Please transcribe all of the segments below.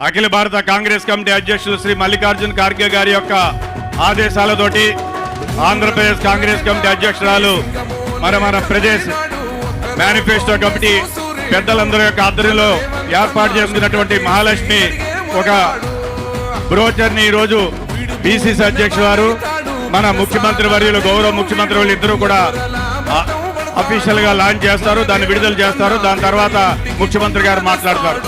అఖిల భారత కాంగ్రెస్ కమిటీ అధ్యక్షులు శ్రీ మల్లికార్జున్ ఖార్గే గారి యొక్క ఆదేశాలతోటి ఆంధ్రప్రదేశ్ కాంగ్రెస్ కమిటీ అధ్యక్షురాలు మన మన ప్రదేశ్ మేనిఫెస్టో కమిటీ పెద్దలందరి యొక్క ఆధ్వర్యంలో ఏర్పాటు చేసుకున్నటువంటి మహాలక్ష్మి ఒక బ్రోచర్ని ఈరోజు బీసీసీ అధ్యక్షులు వారు మన ముఖ్యమంత్రి వర్యులు గౌరవ ముఖ్యమంత్రి వాళ్ళు ఇద్దరు కూడా అఫీషియల్గా లాంచ్ చేస్తారు దాన్ని విడుదల చేస్తారు దాని తర్వాత ముఖ్యమంత్రి గారు మాట్లాడతారు.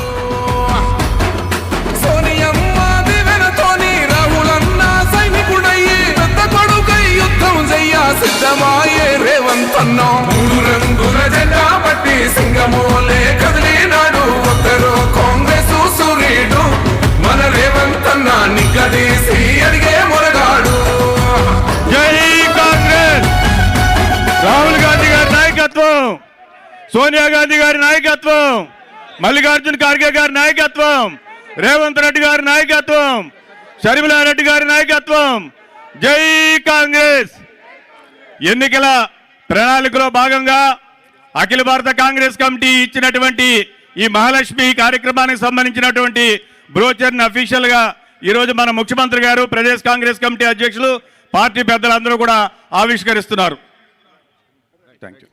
రంగుల జెండా పట్టి సింగమోలే కదిలినాడు ఒక్కరు కాంగ్రెస్ సూర్యుడు మన రేవంత్ అన్న నిగ్గదీసి అడిగే మొరగాడు. జై కాంగ్రెస్! రాహుల్ గాంధీ గారి నాయకత్వం! సోనియా గాంధీ గారి నాయకత్వం! మల్లికార్జున్ ఖార్గే గారి నాయకత్వం! రేవంత్ రెడ్డి గారి నాయకత్వం! షర్మిలారెడ్డి గారి నాయకత్వం! జై కాంగ్రెస్! ఎన్నికల ప్రణాళికలో భాగంగా అఖిల భారత కాంగ్రెస్ కమిటీ ఇచ్చినటువంటి ఈ మహాలక్ష్మి కార్యక్రమానికి సంబంధించినటువంటి బ్రోచర్ని అఫీషియల్గా ఈరోజు మన ముఖ్యమంత్రి గారు ప్రదేశ్ కాంగ్రెస్ కమిటీ అధ్యక్షులు పార్టీ పెద్దలందరూ కూడా ఆవిష్కరిస్తున్నారు. Thank you